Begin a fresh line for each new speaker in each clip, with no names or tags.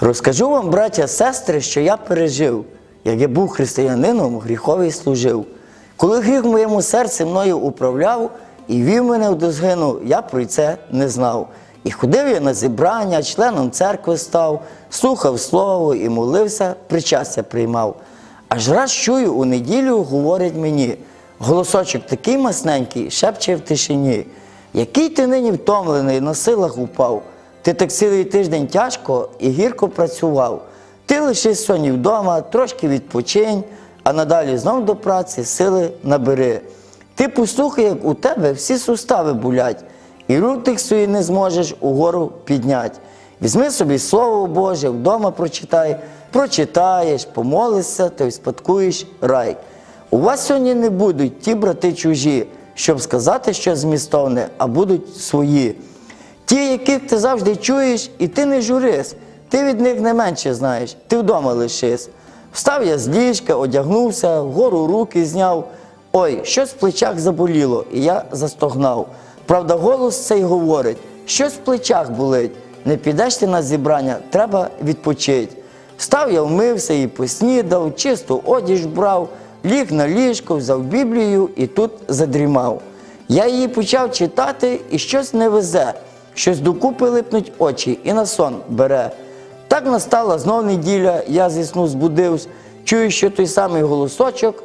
Розкажу вам, браття, сестри, що я пережив, як я був християнином, гріховий служив. Коли гріх в моєму серці мною управляв і вів мене в дозгину, я про це не знав. І ходив я на зібрання, членом церкви став, слухав слово і молився, причастя приймав. Аж раз чую у неділю, говорить мені, голосочок такий масненький, шепче в тишині. Який ти нині втомлений, на силах упав. Ти так цілий тиждень тяжко і гірко працював. Ти лишись сьогодні вдома, трошки відпочинь, а надалі знов до праці сили набери. Ти послухай, як у тебе всі сустави болять, і рук тих свої не зможеш угору підняти. Візьми собі Слово Боже, вдома прочитай, прочитаєш, помолишся, то й спадкуєш рай. У вас сьогодні не будуть ті брати чужі, щоб сказати щось змістовне, а будуть свої. Ті, яких ти завжди чуєш, і ти не журись, ти від них не менше знаєш, ти вдома лишись. Встав я з ліжка, одягнувся, вгору руки зняв. Ой, щось в плечах заболіло, і я застогнав. Правда, голос цей говорить, щось в плечах болить. Не підеш ти на зібрання, треба відпочити. Встав я вмився і поснідав, чисту одіж брав, ліг на ліжко, взяв Біблію і тут задрімав. Я її почав читати і щось не везе, щось докупи липнуть очі і на сон бере. Так настала знов неділя, я зі сну збудився, чую, що той самий голосочок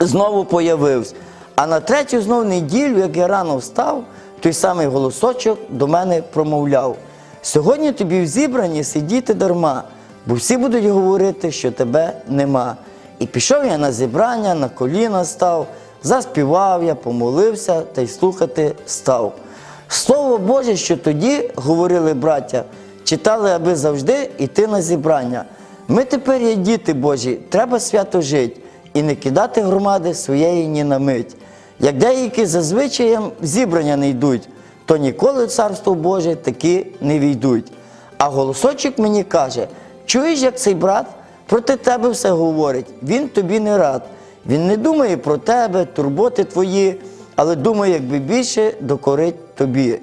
знову появився. А на третю знов неділю, як я рано встав, той самий голосочок до мене промовляв: сьогодні тобі в зібранні сидіти дарма, бо всі будуть говорити, що тебе нема. І пішов я на зібрання, на коліна став, заспівав я, помолився та й слухати став. Слово Боже, що тоді говорили браття, читали, аби завжди йти на зібрання. Ми тепер є діти Божі, треба свято жити і не кидати громади своєї ні на мить. Як деякі зазвичаєм зібрання не йдуть, то ніколи царство Боже таки не війдуть. А голосочок мені каже: чуєш, як цей брат проти тебе все говорить, він тобі не рад. Він не думає про тебе, турботи твої, але думає, якби більше докорить тобі.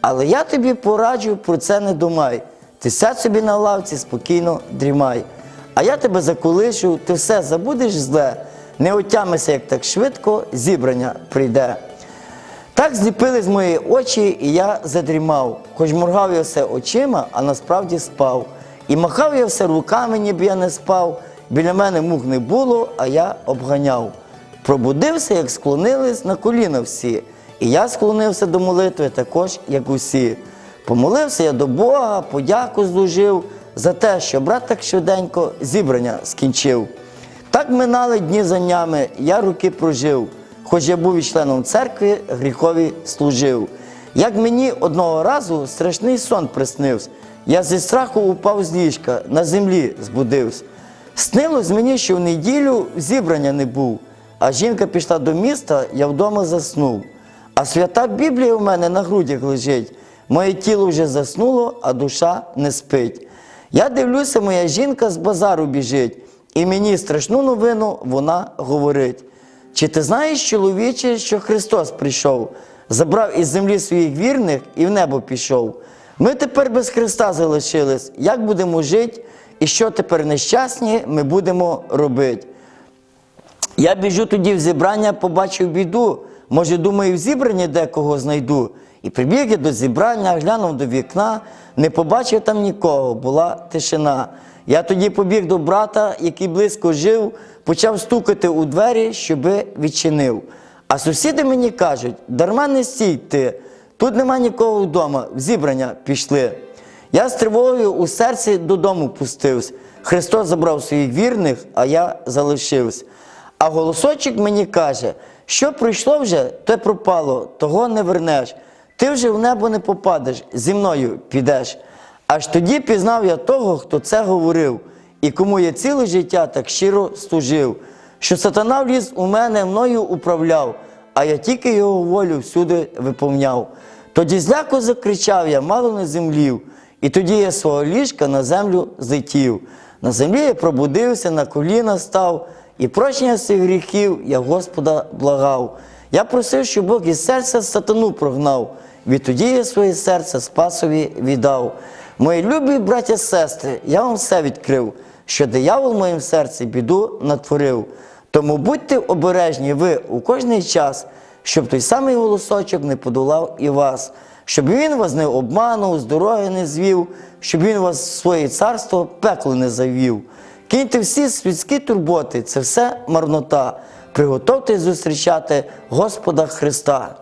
Але я тобі пораджу про це не думай. Ти сядь собі на лавці, спокійно дрімай. А я тебе заколишу, ти все забудеш зле, не отямися, як так швидко зібрання прийде. Так зліпили з мої очі, і я задрімав, хоч моргав я все очима, а насправді спав. І махав я все руками, ніби я не спав. Біля мене мух не було, а я обганяв. Пробудився, як склонились на коліна всі. І я склонився до молитви також, як усі. Помолився я до Бога, подяку зложив за те, що брат так швиденько зібрання скінчив. Так минали дні за днями, я роки прожив, хоч я був і членом церкви, гріхові служив. Як мені одного разу страшний сон приснився, я зі страху упав з ліжка, на землі збудився. Снилось мені, що в неділю зібрання не був, а жінка пішла до міста, я вдома заснув. А свята Біблія у мене на грудях лежить. Моє тіло вже заснуло, а душа не спить. Я дивлюся, моя жінка з базару біжить, і мені страшну новину вона говорить. Чи ти знаєш, чоловіче, що Христос прийшов, забрав із землі своїх вірних і в небо пішов? Ми тепер без Христа залишились. Як будемо жити, і що тепер нещасні ми будемо робити? Я біжу тоді в зібрання, побачив біду. Може, думаю, в зібранні декого знайду. І прибіг я до зібрання, глянув до вікна, не побачив там нікого, була тишина. Я тоді побіг до брата, який близько жив, почав стукати у двері, щоби відчинив. А сусіди мені кажуть, дарма не стій ти, тут нема нікого вдома, в зібрання пішли. Я з тривогою у серці додому пустився. Христос забрав своїх вірних, а я залишився. А голосочок мені каже, що прийшло вже, те пропало, того не вернеш. Ти вже в небо не попадеш, зі мною підеш. Аж тоді пізнав я того, хто це говорив, і кому я ціле життя так щиро служив, що сатана вліз у мене мною управляв, а я тільки його волю всюди виповняв. Тоді зляко закричав я, мало не землів, і тоді я свого ліжка на землю злетів. На землі я пробудився, на коліна став, і прощення своїх гріхів я Господа благав. Я просив, щоб Бог із серця сатану прогнав. Відтоді я своє серце Спасові віддав. Мої любі браття сестри, я вам все відкрив, що диявол в моїм серці біду натворив. Тому будьте обережні ви у кожний час, щоб той самий голосочок не подолав і вас, щоб він вас не обманув, з дороги не звів, щоб він вас в своє царство пекло не завів. Киньте всі світські турботи, це все марнота. Приготовтесь зустрічати Господа Христа.